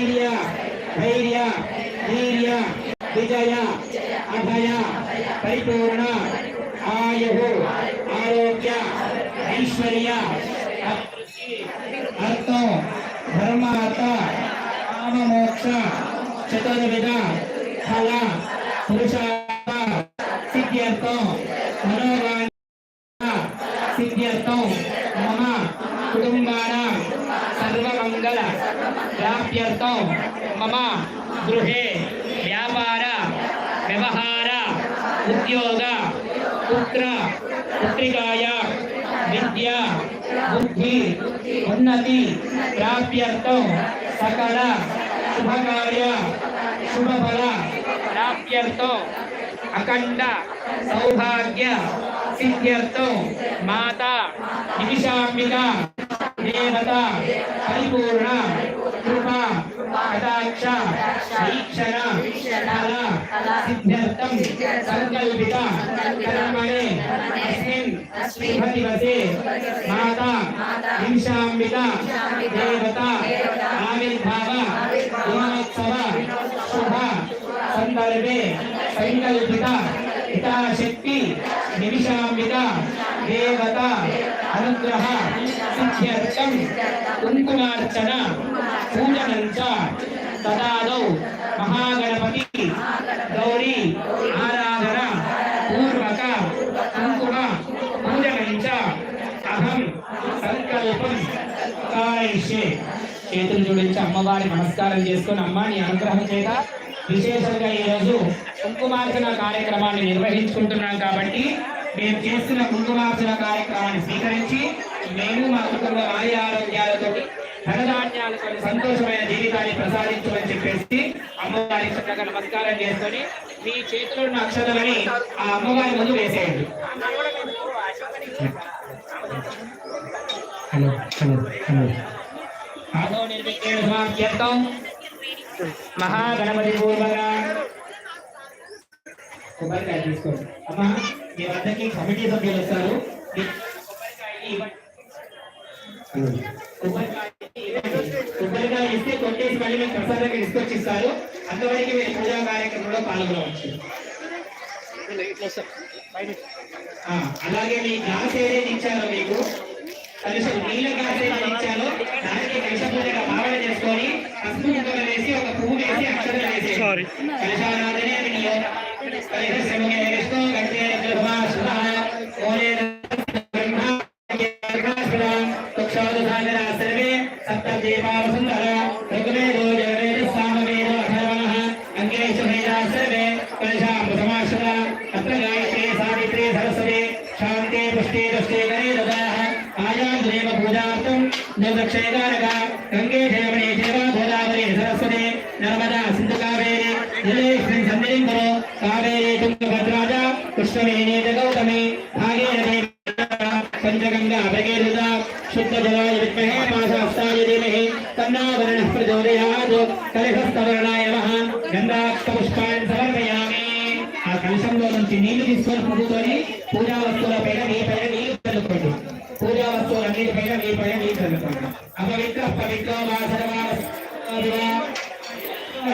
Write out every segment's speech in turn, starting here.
ಧೈರ್ಯ ಧೈರ್ಯ ಧೀರ್ಯ ವಿಜಯ ಅಭಯ ಪರಿಪೂರ್ಣ ಆಯು ಆರೋಗ್ಯ ಐಶ್ವರ್ಯ ಅರ್ಥ ಧರ್ಮಾರ್ಥ ಕಾಮಮೋಕ್ಷ ಚತುರ್ವಿಧ ಫಲ ಪುರುಷಾರ್ಥ ಸಿದ್ಧಾರ್ಥ ಮನೋರಾಂಗ ಸಿದ್ಧಾರ್ಥ ಮಮ కుటుంబాన సర్వమంగళ ప్రాప్త్యర్థం మమ గృహే వ్యాపార వ్యవహార ఉద్యోగ పుత్ర పుత్రికాయ విద్య బుద్ధి ఉన్నతి ప్రాప్త్యర్థం సకల శుభకార్య శుభఫల ప్రాప్త్యర్థం అఖండ సౌభాగ్య సిద్ధ్యర్థం. మాత నిమిషాంబిక దేవత పరిపూర్ణ కృప కటాక్ష వీక్షణ ఫల సిద్ధ్యర్థం సంకల్పిత కర్మణే అస్మిన్ శుభ దివసే మాత నిమిషాంబిక దేవత ఆవిర్భావ దినోత్సవ శుభ సందర్భే సంకల్పిత హితాశక్తి నిమిషాంబిక దేవత అనుగ్రహ సిద్ధ్యర్థం కుంకుమార్చన పూజనంచ తదాదౌ మహాగణపతి గౌరీ ఆరాధన పూర్వక కుంకుమ పూజనంచ అహం సంకల్పం కారయిష్యే చేతులు జోడించి అమ్మవారి నమస్కారం చేసుకుని అమ్మ నీ అనుగ్రహం చేత విశేషంగా ఈరోజు కుంకుమార్చన కార్యక్రమాన్ని నిర్వహించుకుంటున్నాం కాబట్టి మేము చేస్తున్న కుంకుమార్చన కార్యక్రమాన్ని స్వీకరించి మేము మా కుటుంబ ఆయ ఆరోగ్యాలతో ధనధాన్యాలతో సంతోషమైన జీవితాన్ని ప్రసాదించమని చెప్పేసి అమ్మవారి చక్కగా నమస్కారం చేసుకొని మీ చేతిలో ఉన్న అక్షతలని ఆ అమ్మవారి ముందు వేసేయండి. Hello hello hello. ఆదో నిర్విఘ్నేన సమాప్త్యర్థం మహాగణపతి పూర్వగా కొబ్బరికాయ తీసుకోండి. అమ్మా మీ వద్దకి కమిటీ సభ్యులు వస్తారు. కొబ్బరికాయ. కొబ్బరికాయ ఇస్తే కొట్టేసి మళ్ళీ మీకు ప్రసాదంగా తీసుకొచ్చి ఇస్తారు అంతవరకు మీరు పూజా కార్యక్రమంలో పాల్గొనవచ్చు అలాగే మీ గ్లాస్ ఏదైతే ఇచ్చారో మీకు కనీసం నీళ్ళ గ్లాస్ ఏదైతే ఇచ్చారో దానికి కలుష భావన చేసుకొని పసుపు ముక్కలు వేసి ఒక పువ్వు వేసి అక్షరం వేసి Sorry. గంగే జయమణి దేవ గోదావరి సరస్వతి నర్మదా సింధు కలిహస్తవర్ణాయ నమః గంధాక్ష పుష్పాన్ని సమర్పయామి ఆ కలశంలో నుంచి నీళ్లు తీసుకొని పువ్వుతోని పూజా వస్తువుల పైన నీ పైన నీళ్లు చల్లుకోండి పూజా వస్తువులన్నిటి పైన నీ పైన నీళ్లు చల్లుకోండి అపవిత్ర పవిత్ర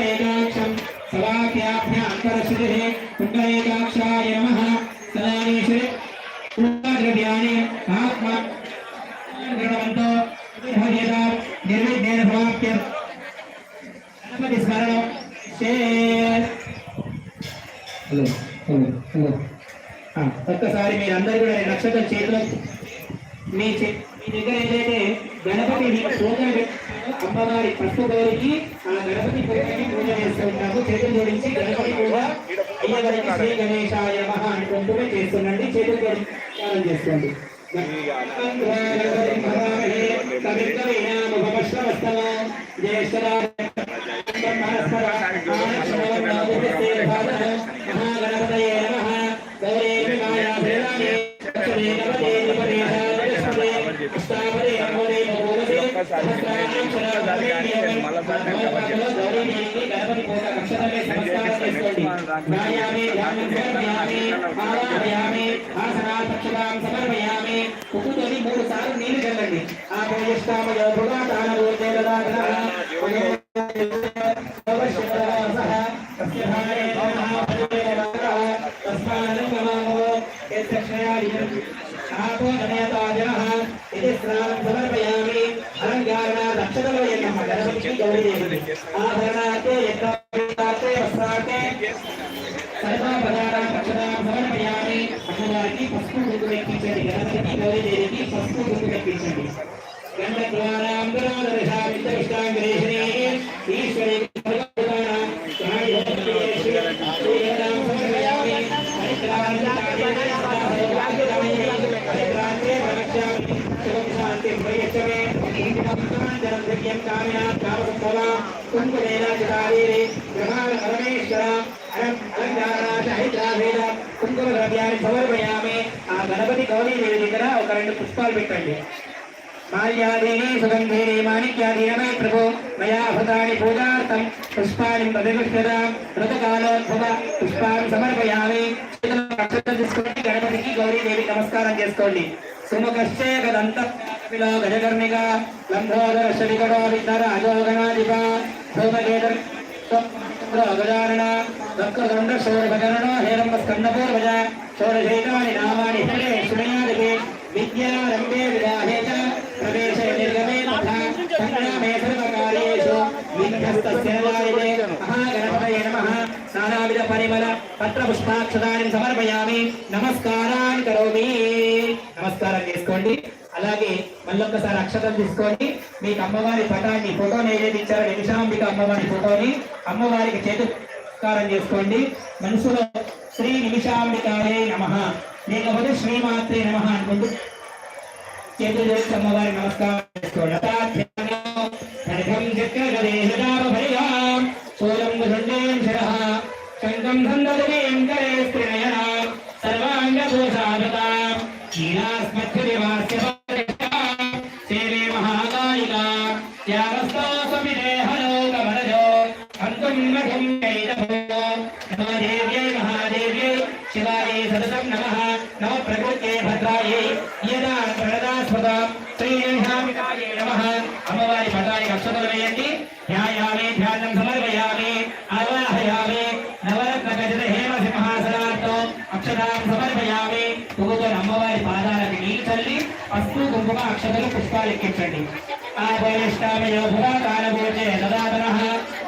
ఏకాక్షం సవాక్యాభ్య అంతరశుద్ధి కుండలేకాక్షాయ నమః సదానీశ్వరి గణపతి స్మరణం ఒక్కసారి మీరందరూ కూడా నక్షత్రం చేతిలో మీ మీ దగ్గర ఏదైతే గణపతి పూజ అమ్మవారి పసుపు గౌరికి ఆ గణపతి పూజని పూజ చేస్తూ ఉంటాము. చేతులు జోడించి గణపతి పూజ అయ్యగారికి శ్రీ గణేశాయ నమః అనుకుంటూ చేస్తుండండి. చేతులు सर्वे समस्कार ध्यायामि ध्यानं समर्पयामि आवाहयामि आसना पक्षतां समर्पयामि कुकुटोनि मूड सार नील जलंगे आपो यष्टाम योगुणा दान रोते ददातः अवश्यकरसः तस्यभाये नमः पदे नमः तस्मान् नमः यत् दक्षिणादिकम् आपो नमयता जनः इति स्नानं समर्पयामि। అలంకారణ రక్షణలో యన్నమ్మ గణపతికి గౌరీదేవి ఆభరణాతే యజ్ఞాతే వస్త్రాతే సర్వపదార్థాం సమర్పయామి అమ్మవారికి పసుపు ఎక్కించండి గణపతికి గౌరీదేవికి పసుపు ఎక్కించండి జనధ్యం కామినా కామసవ కుంభేన జటావేరే ప్రమాణ పరమేశ్వర అలంకారాశహితాభేద కుంకుమ ద్రవ్యాన్ని సమర్పయామి ఆ గణపతి గౌరీ దేవి దగ్గర ఒక రెండు పుష్పాలు పెట్టండి మాల్యాదేవి సుగంధేని మాణిక్యాధీనమై ప్రభు మయా పూజార్థం పుష్పాన్ని ప్రతిష్ఠితాం ఋతకాలోద్భవ పుష్పాన్ని సమర్పయామి గణపతికి గౌరీదేవి నమస్కారం చేసుకోండి సుముఖశ్చే కపిలో గజకర్ణిక లంబోదర శనికటో విఘ్నర అజోగణాధిప భూమగేదర గజానన వక్రదండ షోడభకరణో హేరంబ స్కందపూర్వజ షోడశైతాని నామాని హరే సుమయాదికి విద్యారంభే వివాహే చ ప్రవేశే నిర్గమే తథా సంగ్రామే సర్వకార్యేషు విఘ్నస్తస్యవారిదే మహాగణపతయే నమః నానావిధ పరిమళ పత్ర పుష్పాక్షదాన్ని సమర్పయామి నమస్కారాన్ని కరోమి నమస్కారం చేసుకోండి అలాగే మళ్ళొక్కసారి అక్షతం తీసుకోండి. మీకు అమ్మవారి పటాన్ని ఫోటోని ఏదైతే ఇచ్చారో. నిమిషాంబిక అమ్మవారి ఫోటోని అమ్మవారికి చేతు నమస్కారం చేసుకోండి. మనసులో శ్రీ నిమిషాంబికాయే నమ. లేకపోతే శ్రీమాత్రే నమ అనుకుంటూ చేతులు చేసి అమ్మవారి నమస్కారం చేసుకోండి. गंधं ददने अंतरे स्त्रिनयन सर्वाङ्गभूषादता क्षीणास्मद्गुरिवास्य सेवे महाकायिका त्यागस्तास्वपि देहलोकमनजो हन्तुं मघं कैलभो नमो देव्यै महादेव्यै शिवायै सततं नमः नमः प्रकृत्यै भद्रायै यदा प्रणदा स्वदा श्रीरेषामितायै नमः अम्बवारि पदाय कक्षतुलयन्ति न्यायामे సమర్పయామి అమ్మవారి పాదాలకు నీళ్ళు చల్లి పసుపు కుంకుమ అక్షతలు పుష్పాలు ఎక్కించండి. ఆపయష్టామయో భువా కాలభోజే దదాతనః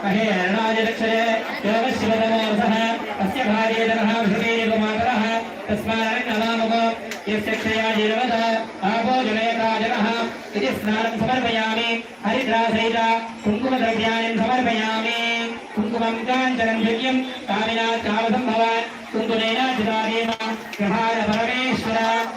మహే అరుణాజలక్షరే యోగశివతమోర్ధః అస్య భార్యేతనః భృతేయకుమాతరः తస్మాన్నమాముఖో యస్య క్షయా ఆపో జనయకాజనः ఇది స్నానం సమర్పయామి హరిద్రాసహిత కుంకుమ ద్రవ్యాన్ని సమర్పయామి. కుంకుమం కాంచనం దివ్యం కామినా విహార పరమేశ్వర.